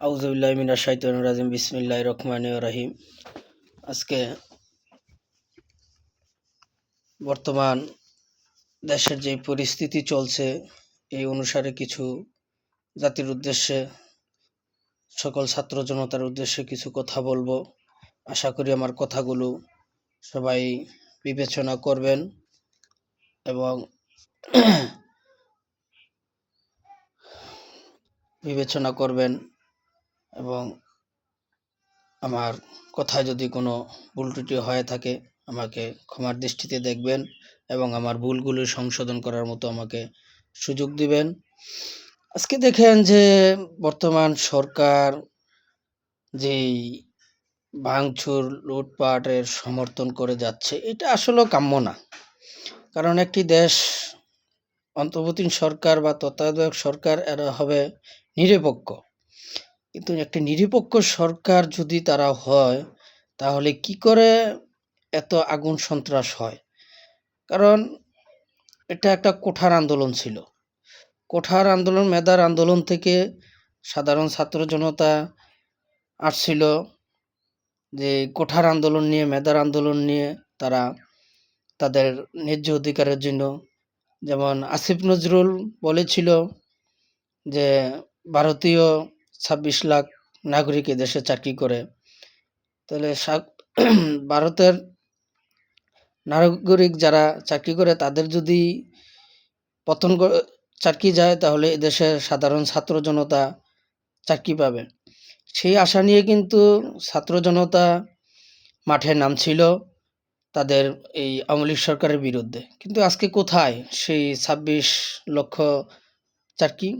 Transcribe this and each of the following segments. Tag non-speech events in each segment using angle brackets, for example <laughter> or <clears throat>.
আউজুবিল্লাহ মিনা শাইতান রাজিম বিসমিল্লাহ রহমান রাহিম। আজকে বর্তমান দেশের যে পরিস্থিতি চলছে, এই অনুসারে কিছু জাতির উদ্দেশ্যে, সকল ছাত্র জনতার উদ্দেশ্যে কিছু কথা বলব। আশা করি আমার কথাগুলো সবাই বিবেচনা করবেন এবং বিবেচনা করবেন। এবং আমার কথায় যদি কোনো ভুল ত্রুটি হয়ে থাকে, আমাকে ক্ষমার দৃষ্টিতে দেখবেন এবং আমার ভুলগুলো সংশোধন করার মতো আমাকে সুযোগ দিবেন। আজকে দেখেন যে বর্তমান সরকার যেই ভাঙচুর, লুটপাটের সমর্থন করে যাচ্ছে, এটা আসলে কাম্য না। কারণ একটি দেশ, অন্তর্বর্তী সরকার বা তত্ত্বাবধায়ক সরকার, এরা হবে নিরপেক্ষ। কিন্তু একটি নিরপেক্ষ সরকার যদি তারা হয়, তাহলে কি করে এত আগুন সন্ত্রাস হয়? কারণ এটা একটা কোঠার আন্দোলন ছিল। কোঠার আন্দোলন, মেধার আন্দোলন থেকে সাধারণ ছাত্র জনতা আসছিল যে কোঠার আন্দোলন নিয়ে, মেধার আন্দোলন নিয়ে তারা তাদের ন্যায্য অধিকারের জন্য, যেমন আসিফ নজরুল বলেছিল যে ভারতীয় ছাব্বিশ লাখ নাগরিক দেশে চাকরি করে। তাহলে <clears throat> ভারতের নাগরিক যারা চাকরি করে, তাদের যদি পতন চাকরি যায়, তাহলে এদেশের সাধারণ ছাত্র জনতা চাকরি পাবে। সেই আশা নিয়ে কিন্তু ছাত্র জনতা মাঠে নামছিল তাদের এই আওয়ামী সরকারের বিরুদ্ধে। কিন্তু আজকে কোথায় সেই ছাব্বিশ লক্ষ চাকরি?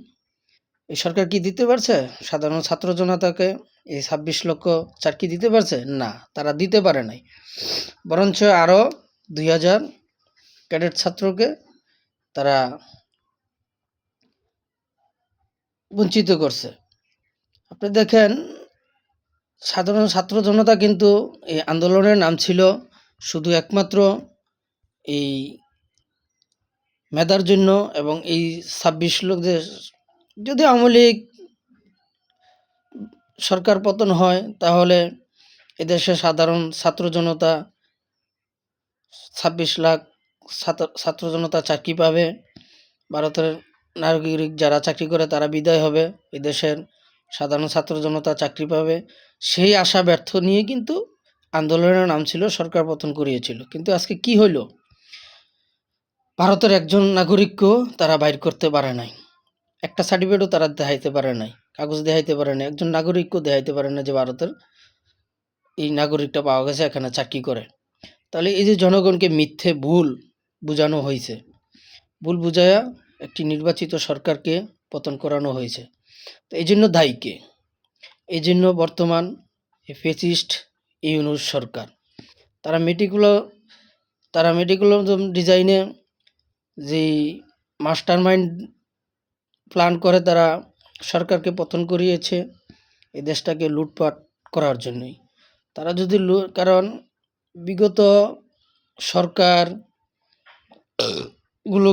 এই সরকার কি দিতে পারছে? সাধারণ ছাত্র জনতাকে এই ছাব্বিশ লক্ষ চাকরি দিতে পারছে? না, তারা দিতে পারে নাই। বরঞ্চ আরও দুই হাজার ক্যাডেট ছাত্রকে তারা বঞ্চিত করছে। আপনি দেখেন, সাধারণ ছাত্র জনতা কিন্তু এই আন্দোলনের নাম ছিল শুধু একমাত্র এই মেধার জন্য এবং এই ছাব্বিশ লোকদের যদি আওয়ামী লীগ সরকার পতন হয়, তাহলে এদেশে সাধারণ ছাত্র জনতা ছাব্বিশ লাখ ছাত্র জনতা চাকরি পাবে। ভারতের নাগরিক যারা চাকরি করে, তারা বিদায় হবে। এদেশের সাধারণ ছাত্র জনতা চাকরি পাবে। সেই আশা ব্যর্থ নিয়ে কিন্তু আন্দোলনের নাম ছিল, সরকার পতন করিয়েছিল। কিন্তু আজকে কি হইল? ভারতের একজন নাগরিককেও তারা বাইর করতে পারে নাই। একটা সার্টিফিকেটও তারা দেখাইতে পারে নাই, কাগজ দেখাইতে পারে না একজন নাগরিককেও দেখাইতে পারে না যে ভারতের এই নাগরিকটা পাওয়া গেছে, এখানে চাকরি করে। তাহলে এই যে জনগণকে মিথ্যে ভুল বোঝানো হয়েছে, ভুল বুঝায়া একটি নির্বাচিত সরকারকে পতন করানো হয়েছে, তো এই জন্য দায়ী কে? এই জন্য বর্তমান ফেসিস্ট ইউনুস সরকার। তারা মেটিকুলো তারা মেটিকুলো ডিজাইনে যেই মাস্টার মাইন্ড প্ল্যান করে তারা সরকারকে পতন করিয়েছে এই দেশটাকে লুটপাট করার জন্যই। তারা যদি কারণ বিগত সরকারগুলো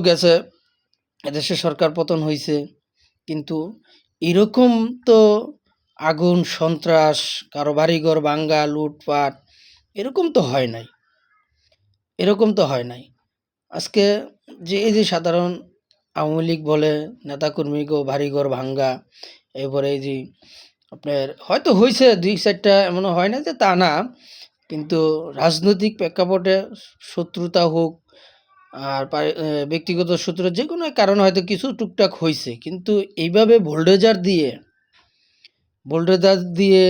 গেছে, এদেশে সরকার পতন হয়েছে কিন্তু এরকম তো আগুন, সন্ত্রাস কারও বাড়িঘর বাঙ্গা, লুটপাট, এরকম তো হয় নাই। এরকম তো হয় নাই। আজকে যে এই যে সাধারণ আওয়ামী লীগ বলে নেতাকর্মীকেও বাড়িঘর ভাঙ্গা। এরপরে এই যে আপনার, হয়তো হয়েছে দুই চারটা, এমনও হয় না যে তা না, কিন্তু রাজনৈতিক প্রেক্ষাপটে শত্রুতা হোক, আর ব্যক্তিগত শত্রুতা, যে কোনো কারণে হয়তো কিছু টুকটাক হয়েছে কিন্তু এইভাবে ভোল্ডেজার দিয়ে ভোল্ডেজার দিয়ে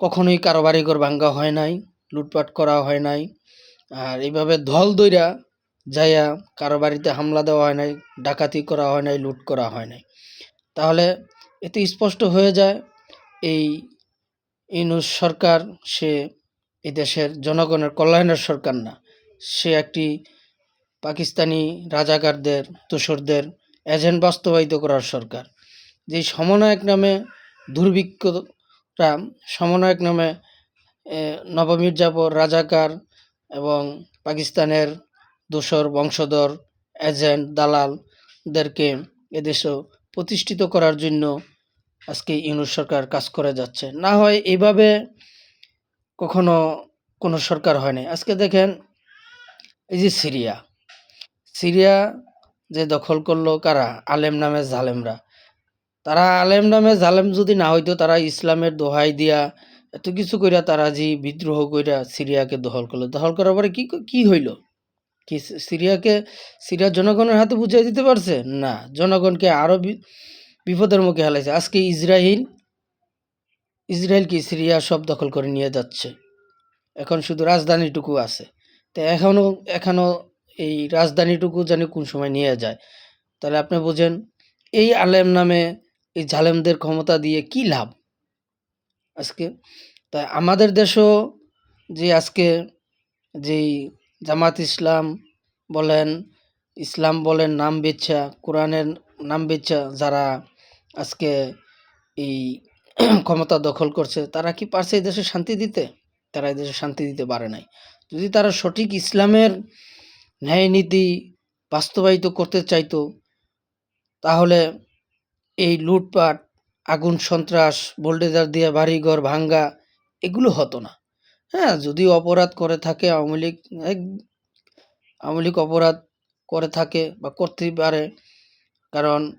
কখনোই কারও বাড়িঘর ভাঙ্গা হয় নাই, লুটপাট করা হয় নাই, আর এইভাবে ধল দইরা যাইয়া কারও বাড়িতে হামলা দেওয়া হয় নাই, ডাকাতি করা হয় নাই, লুট করা হয় নাই। তাহলে এতে স্পষ্ট হয়ে যায়, এই ইনুস সরকার সে এই দেশের জনগণের কল্যাণের সরকার না। সে একটি পাকিস্তানি রাজাকারদের, তুষরদের এজেন্ট বাস্তবায়িত করার সরকার। যে সমন্বয়ক নামে দুর্ভিক্ষরা সমন্বয়ক নামে নবমির্জাপুর রাজাকার এবং পাকিস্তানের দোসর বংশধর, এজেন্ট দালালদেরকে এদেশেও প্রতিষ্ঠিত করার জন্য আজকে ইউনুস সরকার কাজ করে যাচ্ছে। না হয় এইভাবে কখনো কোনো সরকার হয় নাই। আজকে দেখেন এই যে সিরিয়া। সিরিয়া যে দখল করল কারা? আলেম নামে জালেমরা। তারা আলেম নামে জালেম যদি না হইতো, তারা ইসলামের দোহাই দিয়া এত কিছু কইরা তারা যে বিদ্রোহ কইরা সিরিয়াকে দখল করল। দখল করার পরে কি কি হইল? কি সিরিয়াকে সিরিয়ার জনগণের হাতে বুঝিয়ে দিতে পারছে? না। জনগণকে আরও বিপদের মুখে হেলাইছে আজকে ইসরায়েল ইসরায়েল কি সিরিয়া সব দখল করে নিয়ে যাচ্ছে? এখন শুধু রাজধানীটুকু আছে। তো এখনও এখনও এই রাজধানীটুকু জানি কোন সময় নিয়ে যায়। তাহলে আপনি বোঝেন, এই আলেম নামে এই জালেমদের ক্ষমতা দিয়ে কি লাভ? আজকে তাই আমাদের দেশও যে আজকে যেই জামাত ইসলাম বলেন ইসলাম বলেন নাম বেচ্ছা কোরআনের নাম বেচ্ছা যারা আজকে এই <clears throat> ক্ষমতা দখল করছে, তারা কি পারছে এই দেশে শান্তি দিতে? তারা এই দেশে শান্তি দিতে পারে নাই। যদি তারা সঠিক ইসলামের ন্যায় নীতি বাস্তবায়িত করতে চাইতো, তাহলে এই লুটপাট, আগুন সন্ত্রাস, বোল্ডেজার দিয়ে বাড়িঘর ভাঙ্গা, এগুলো হতো না। হ্যাঁ যদি অপরাধ করে থাকে, আওয়ামী লীগ, এক- আওয়ামী লীগ অপরাধ করে থাকে বা করতেই পারে, কারণ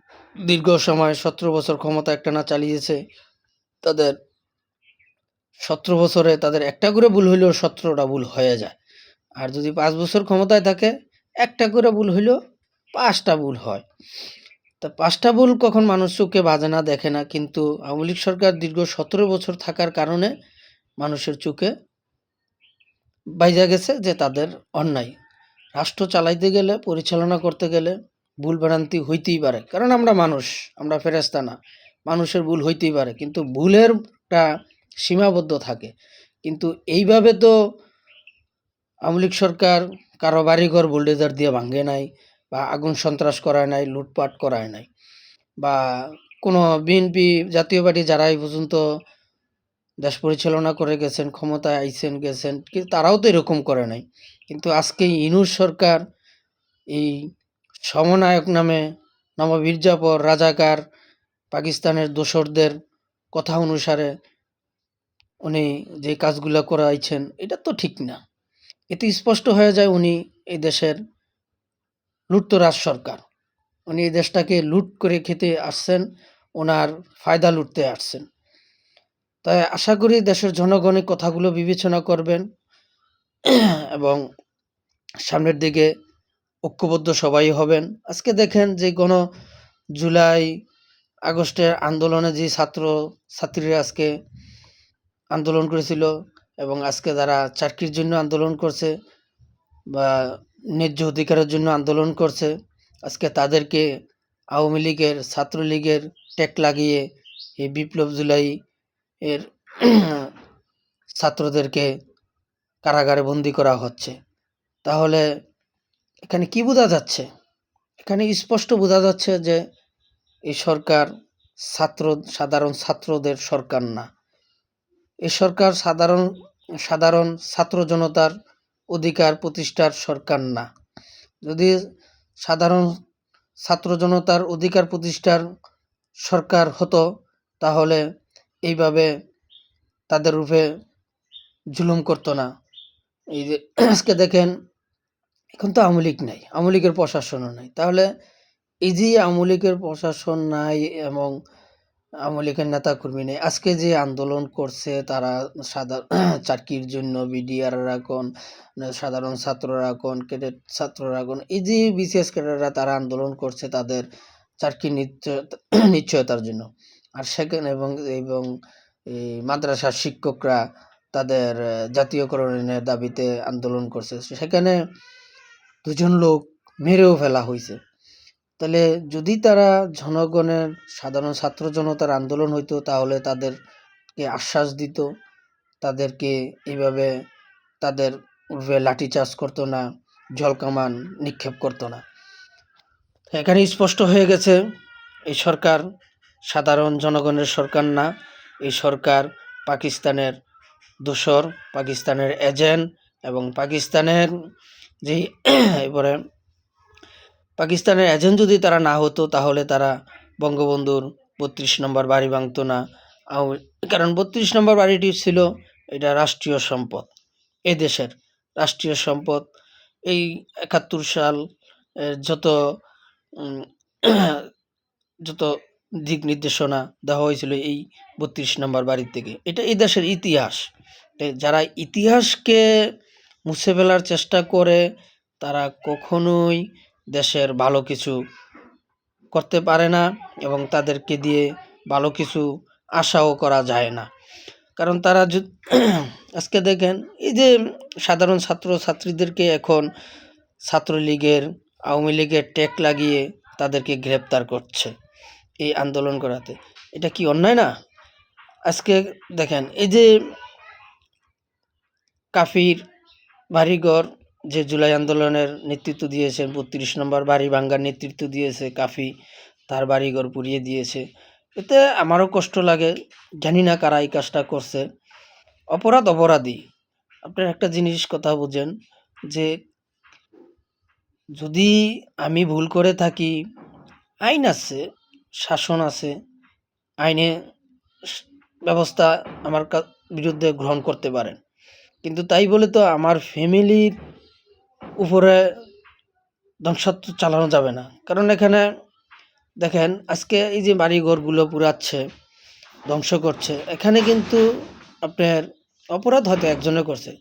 দীর্ঘ সময় সতেরো বছর ক্ষমতা একটানা চালিয়েছে, তাদের সতেরো বছরে তাদের একটা করে ভুল হইলেও সতেরোটা ভুল হয়ে যায়। আর যদি পাঁচ বছর ক্ষমতায় থাকে, একটা করে ভুল হইলেও পাঁচটা ভুল হয়। তা পাঁচটা ভুল কখন মানুষ চোখে বাজে না, দেখে না, কিন্তু আওয়ামী লীগ সরকার দীর্ঘ সতেরো বছর থাকার কারণে মানুষের চোখে বাইজা গেছে যে তাদের অন্যায়। রাষ্ট্র চালাইতে গেলে, পরিচালনা করতে গেলে ভুল ভ্রান্তি হইতেই পারে। কারণ আমরা মানুষ, আমরা ফেরেস্তা না। মানুষের ভুল হইতেই পারে। কিন্তু ভুলেরটা সীমাবদ্ধ থাকে। কিন্তু এইভাবে তো আওয়ামী লীগ সরকার কারও বাড়িঘর বুলডেজার দিয়ে ভাঙে নাই, বা আগুন সন্ত্রাস করায় নাই, লুটপাট করায় নাই, বা কোনো বিএনপি জাতীয় পার্টি যারা এই পর্যন্ত দেশ পরিচালনা করে গেছেন, ক্ষমতায় আইছেন, গেছেন, কিন্তু তারাও তো এরকম করে নাই। কিন্তু আজকে ইনুস সরকার, এই সমনায়ক নামে নববীরজাপর রাজাকার, পাকিস্তানের দোসরদের কথা অনুসারে উনি যে কাজগুলো করাইছেন, এটা তো ঠিক না। এতে স্পষ্ট হয়ে যায় উনি এই দেশের লুটতরাজ সরকার। উনি এই দেশটাকে লুট করে খেতে আসছেন, ওনার ফায়দা লুটতে আসছেন। তাই আশা করি দেশের জনগণ এই কথাগুলো বিবেচনা করবেন। এবং সামনের দিকে ঐক্যবদ্ধ সবাই হবেন। আজকে দেখেন যে কোনো জুলাই আগস্টের আন্দোলনে যে ছাত্র ছাত্রীরা আজকে আন্দোলন করেছিল এবং আজকে যারা চাকরির জন্য আন্দোলন করছে বা ন্যায্য অধিকারের জন্য আন্দোলন করছে, আজকে তাদেরকে আওয়ামী লীগের, ছাত্রলীগের টেক লাগিয়ে এই বিপ্লব জুলাই এর ছাত্রদেরকে কারাগারে বন্দি করা হচ্ছে। তাহলে এখানে কি বোঝা যাচ্ছে? এখানে স্পষ্ট বোঝা যাচ্ছে যে এই সরকার ছাত্র, সাধারণ ছাত্রদের সরকার না। এ সরকার সাধারণ সাধারণ ছাত্র জনতার অধিকার প্রতিষ্ঠার সরকার না। যদি সাধারণ ছাত্র জনতার অধিকার প্রতিষ্ঠার সরকার হতো, তাহলে এইভাবে তাদের রূপে জুলুম করতো না। এই যে <clears throat> আজকে দেখেন, এখন তো আওয়ামী লীগ নাই, আওয়ামী লীগের প্রশাসনও নাই। তাহলে এই যে আওয়ামী লীগের প্রশাসন নাই এবং আওয়ামী লীগের নেতা কর্মী নেই, আজকে যে আন্দোলন করছে তারা সাদা <clears throat> চাকরির জন্য বিডিআররা কোন, সাধারণ ছাত্ররা কোন, ক্যাডেট ছাত্ররা কোন, এই যে বিসিএস ক্যাডাররা তারা আন্দোলন করছে তাদের নিশ্চয়তা নিশ্চয়তার জন্য। আর সেখানে এবং এবং এই মাদ্রাসার শিক্ষকরা তাদের জাতীয়করণের দাবিতে আন্দোলন করছে। সেখানে দুজন লোক মেরেও ফেলা হয়েছে তাহলে যদি তারা জনগণের, সাধারণ ছাত্র জনতার আন্দোলন হইতো, তাহলে তাদেরকে আশ্বাস দিত, তাদেরকে এইভাবে তাদের উপরে লাঠিচার্জ করতো না জলকামান নিক্ষেপ করতো না। এখানে স্পষ্ট হয়ে গেছে, এই সরকার সাধারণ জনগণের সরকার না। এই সরকার পাকিস্তানের দোসর পাকিস্তানের এজেন্ট এবং পাকিস্তানের যে এবারে পাকিস্তানের এজেন্ট যদি তারা না হতো তাহলে তারা বঙ্গবন্ধুর বত্রিশ নম্বর বাড়ি ভাঙতো না। কারণ বত্রিশ নম্বর বাড়িটি ছিল এটা রাষ্ট্রীয় সম্পদ, এ দেশের রাষ্ট্রীয় সম্পদ। এই একাত্তর সাল যত যত দিক নির্দেশনা দেওয়া হয়েছিল এই বত্রিশ নম্বর বাড়ির থেকে। এটা এই দেশের ইতিহাস। যারা ইতিহাসকে মুছে ফেলার চেষ্টা করে, তারা কখনোই দেশের ভালো কিছু করতে পারে না এবং তাদেরকে দিয়ে ভালো কিছু আশাও করা যায় না। কারণ তারা <clears throat> আজকে দেখেন, এই যে সাধারণ ছাত্র ছাত্রীদেরকে এখন ছাত্রলীগের, আওয়ামী লীগের টেক লাগিয়ে তাদেরকে গ্রেপ্তার করছে। এই আন্দোলন করাতে। এটা কি অন্যায় না? আজকে দেখেন, এই যে কাফির বাড়িঘর যে জুলাই আন্দোলনের নেতৃত্ব দিয়েছেন বত্রিশ নম্বর বাড়ি ভাঙ্গার নেতৃত্ব দিয়েছে কাফি, তার বাড়িঘর পুড়িয়ে দিয়েছে। এতে আমারও কষ্ট লাগে, জানি না কারা এই কাজটা করছে। অপরাধ অপরাধী। আপনার একটা জিনিস কথা বুঝেন, যে যদি আমি ভুল করে থাকি, আইন আছে শাসন আছে, আইনে ব্যবস্থা আমার বিরুদ্ধে গ্রহণ করতে পারেন। কিন্তু তাই বলে তো আমার ফ্যামিলির উপরে ধ্বংসাত্মক চালানো যাবে না। কারণ এখানে দেখেন, আজকে এই যে বাড়িঘরগুলো পুরাচ্ছে, ধ্বংস করছে, এখানে কিন্তু আপনার অপরাধ হয়তো একজনে করছে।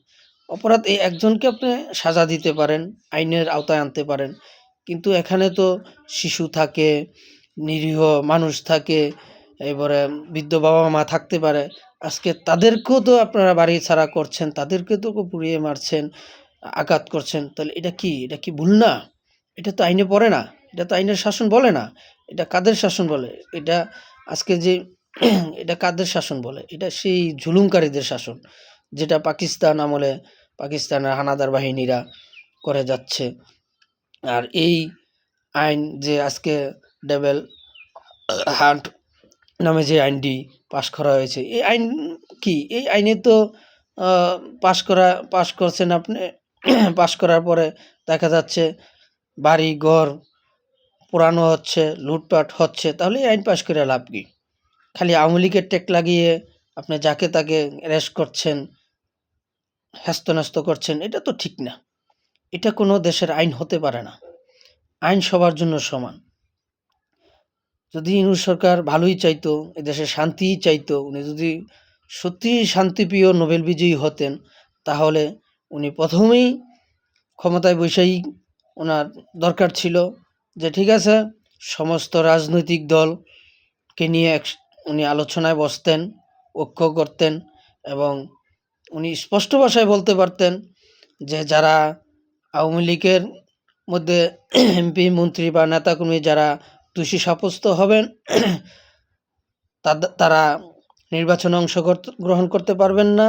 অপরাধ এই একজনকে আপনি সাজা দিতে পারেন, আইনের আওতায় আনতে পারেন। কিন্তু এখানে তো শিশু থাকে নিরীহ মানুষ থাকে এবারে বৃদ্ধ বাবা মা থাকতে পারে। আজকে তাদেরকেও তো আপনারা বাড়ি ছাড়া করছেন, তাদেরকে তো পুড়িয়ে মারছেন, আঘাত করছেন। তাহলে এটা কি? এটা কি ভুল না? এটা তো আইনে পড়ে না। এটা তো আইনের শাসন বলে না। এটা কাদের শাসন বলে? এটা আজকে যে <clears throat> এটা কাদের শাসন বলে? এটা সেই জুলুমকারীদের শাসন, যেটা পাকিস্তান আমলে পাকিস্তানের হানাদার বাহিনীরা করে যাচ্ছে। আর এই আইন যে আজকে ডেভেল, হান্ট নামে যে আইনটি পাশ করা হয়েছে। এই আইন কি? এই আইনে তো পাশ করা, পাশ করছেন আপনি, পাশ করার পরে দেখা যাচ্ছে বাড়ি, ঘর পোড়ানো হচ্ছে, লুটপাট হচ্ছে, তাহলে এই আইন পাশ করে লাভ কি? খালি আওয়ামী লীগের টেক লাগিয়ে আপনি যাকে তাকে অ্যারেস্ট করছেন হ্যাস্ত করছেন, এটা তো ঠিক না। এটা কোনো দেশের আইন হতে পারে না। আইন সবার জন্য সমান। যদি ইনু সরকার ভালোই চাইতো এদেশে শান্তিই চাইতো, উনি যদি সত্যিই শান্তিপ্রিয় নোবেল বিজয়ী হতেন, তাহলে উনি প্রথমেই ক্ষমতায় বসেই ওনার দরকার ছিল যে, ঠিক আছে, সমস্ত রাজনৈতিক দলকে নিয়ে এক উনি আলোচনায় বসতেন, ঐক্য করতেন এবং উনি স্পষ্ট ভাষায় বলতে পারতেন যে, যারা আওয়ামী লীগের মধ্যে <clears throat> এমপি, মন্ত্রী বা নেতাকর্মী যারা দোষী সাব্যস্ত হবেন তারা নির্বাচনে অংশগ্রহণ করতে পারবেন না,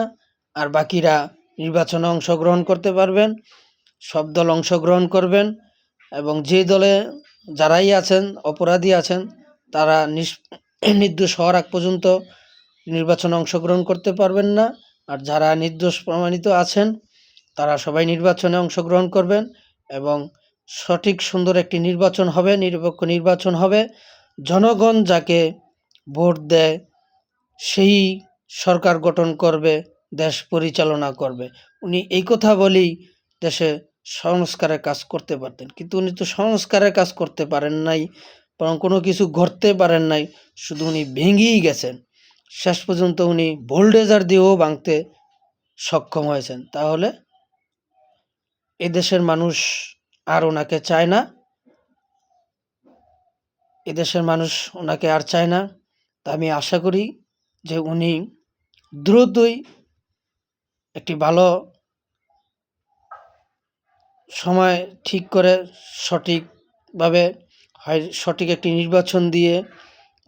আর বাকিরা নির্বাচনে অংশগ্রহণ করতে পারবেন, সব দল অংশগ্রহণ করবেন, এবং যে দলে যারাই আছেন, অপরাধী আছেন, তারা নির্দোষ হওয়ার আগ পর্যন্ত নির্বাচনে অংশগ্রহণ করতে পারবেন না, আর যারা নির্দোষ প্রমাণিত আছেন, তারা সবাই নির্বাচনে অংশগ্রহণ করবেন, এবং সঠিক সুন্দর একটি নির্বাচন হবে, নিরপেক্ষ নির্বাচন হবে। জনগণ যাকে ভোট দেয়, সেই সরকার গঠন করবে, দেশ পরিচালনা করবে। উনি এই কথা বলেই দেশে সংস্কারের কাজ করতে পারতেন। কিন্তু উনি তো সংস্কারের কাজ করতে পারেন নাই, বরং কোনো কিছু ঘটতে পারেন নাই, শুধু উনি ভেঙেই গেছেন। শেষ পর্যন্ত উনি বোল্ডেজার দিয়েও ভাঙতে সক্ষম হয়েছেন। তাহলে এদেশের মানুষ আর ওনাকে চায় না। এদেশের মানুষ ওনাকে আর চায় না। তা আমি আশা করি যে উনি দ্রুতই একটি ভালো সময় ঠিক করে সঠিকভাবে হয়, সঠিক একটি নির্বাচন দিয়ে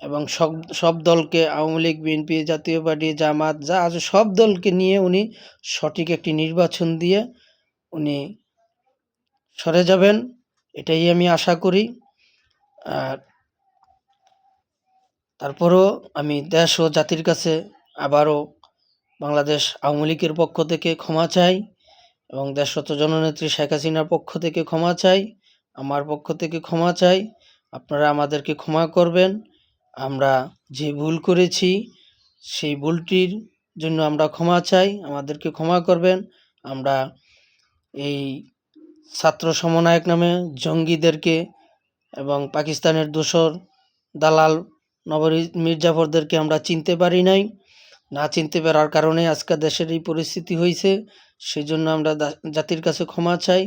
এবং সব সব দলকে, Awami League, BNP, Jatiya party, Jamaat, যা আছে সব দলকে নিয়ে উনি সঠিক একটি নির্বাচন দিয়ে উনি সরে যাবেন, এটাই আমি আশা করি। আর তারপরও আমি দেশ ও জাতির কাছে আবারও বাংলাদেশ আওয়ামী লীগের পক্ষ থেকে ক্ষমা চাই এবং দেশরত জননেত্রী শেখ হাসিনার পক্ষ থেকে ক্ষমা চাই, আমার পক্ষ থেকে ক্ষমা চাই। আপনারা আমাদেরকে ক্ষমা করবেন। আমরা যে ভুল করেছি, সেই ভুলটির জন্য আমরা ক্ষমা চাই, আমাদেরকে ক্ষমা করবেন। আমরা এই ছাত্র সমনায়ক নামে জঙ্গিদেরকে এবং পাকিস্তানের দোসর দালাল নবরি মির্জাফরদেরকে আমরা চিনতে পারি নাই। না চিনতে পারার কারণে আজকে দেশের এই পরিস্থিতি হয়েছে সেই জন্য আমরা জাতির কাছে ক্ষমা চাই।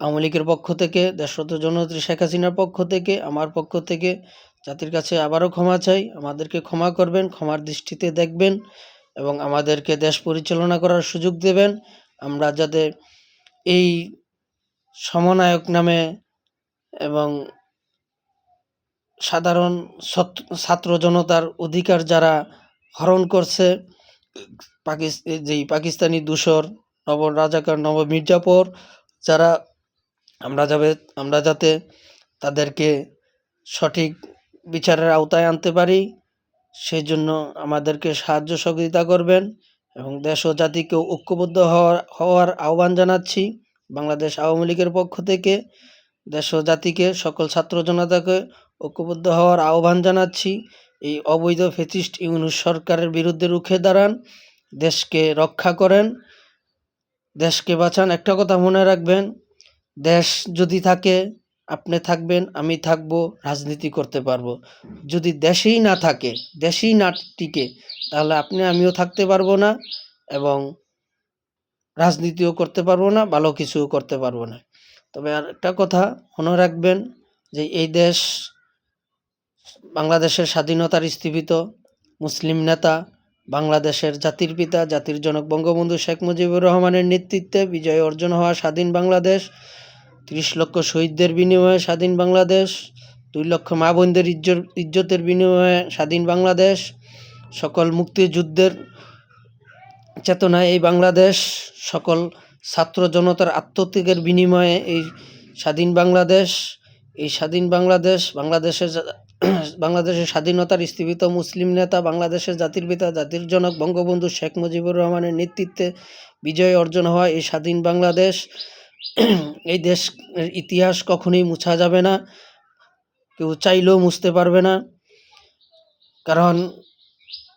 আওয়ামী লীগের পক্ষ থেকে, দেশরত জননেত্রী শেখ হাসিনার পক্ষ থেকে, আমার পক্ষ থেকে জাতির কাছে আবারও ক্ষমা চাই। আমাদেরকে ক্ষমা করবেন, ক্ষমার দৃষ্টিতে দেখবেন এবং আমাদেরকে দেশ পরিচালনা করার সুযোগ দেবেন। আমরা যাতে এই সমনায়ক নামে এবং সাধারণ ছাত্র জনতার অধিকার যারা হরণ করছে, পাকিস, যেই পাকিস্তানি দূষর, নব, রাজাকার নব মির্জাপুর, যারা আমরা যাবে, আমরা যাতে তাদেরকে সঠিক বিচারের আওতায় আনতে পারি, সেই জন্য আমাদেরকে সাহায্য সহযোগিতা করবেন। এবং দেশ ও জাতিকে ঐক্যবদ্ধ হওয়ার হওয়ার আহ্বান জানাচ্ছি বাংলাদেশ আওয়ামী লীগের পক্ষ থেকে। দেশ ও জাতিকে, সকল ছাত্র জনতাকে ঐক্যবদ্ধ হওয়ার আহ্বান জানাচ্ছি। এই অবৈধ ফেসিস্ট ইউনুস সরকারের বিরুদ্ধে রুখে দাঁড়ান, দেশকে রক্ষা করেন, দেশকে বাঁচান। একটা কথা মনে রাখবেন, দেশ যদি থাকে, আপনি থাকবেন, আমি থাকব, রাজনীতি করতে পারব। যদি দেশেই না থাকে, দেশেই না টিকে তাহলে আপনি, আমিও থাকতে পারব না এবং রাজনীতিও করতে পারব না, ভালো কিছুও করতে পারব না। তবে আর একটা কথা মনে রাখবেন যে এই দেশ বাংলাদেশের স্বাধীনতার স্থীপিত মুসলিম নেতা, বাংলাদেশের জাতির পিতা, জাতির জনক বঙ্গবন্ধু শেখ মুজিবুর রহমানের নেতৃত্বে বিজয় অর্জন হওয়া স্বাধীন বাংলাদেশ, ত্রিশ লক্ষ শহীদদের বিনিময়ে স্বাধীন বাংলাদেশ, দুই লক্ষ মা বোনদের ইজ্জত, ইজ্জতের বিনিময়ে স্বাধীন বাংলাদেশ সকল মুক্তিযুদ্ধের চেতনায় এই বাংলাদেশ, সকল ছাত্র জনতার আত্মত্যাগের বিনিময়ে এই স্বাধীন বাংলাদেশ, এই স্বাধীন বাংলাদেশ, বাংলাদেশের <clears throat> বাংলাদেশের স্বাধীনতার স্থীপিত মুসলিম নেতা, বাংলাদেশের জাতির পিতা, জাতির জনক বঙ্গবন্ধু শেখ মুজিবুর রহমানের নেতৃত্বে বিজয় অর্জন হওয়া এই স্বাধীন বাংলাদেশ, <clears throat> এই দেশ ইতিহাস কখনোই মুছা যাবে না। কেউ চাইলেও মুছতে পারবে না। কারণ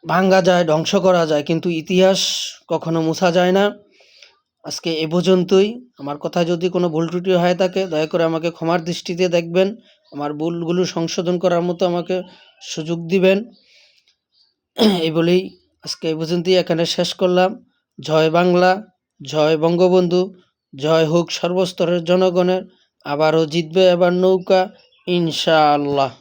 ভাঙ্গা যায়, ধ্বংস করা যায়, কিন্তু ইতিহাস কখনো মুছা যায় না। আজকে এ পর্যন্তই। আমার কথা যদি কোনো ভুল ত্রুটি হয়ে থাকে, দয়া করে আমাকে ক্ষমার দৃষ্টিতে দেখবেন। আমার ভুলগুলো সংশোধন করার মতো আমাকে সুযোগ দিবেন। এই বলেই আজকে এই পর্যন্তই। এখানে শেষ করলাম। জয় বাংলা, জয় বঙ্গবন্ধু, জয় হোক সর্বস্তরের জনগণের। আবারও জিতবে এবার নৌকা, ইনশাআল্লাহ।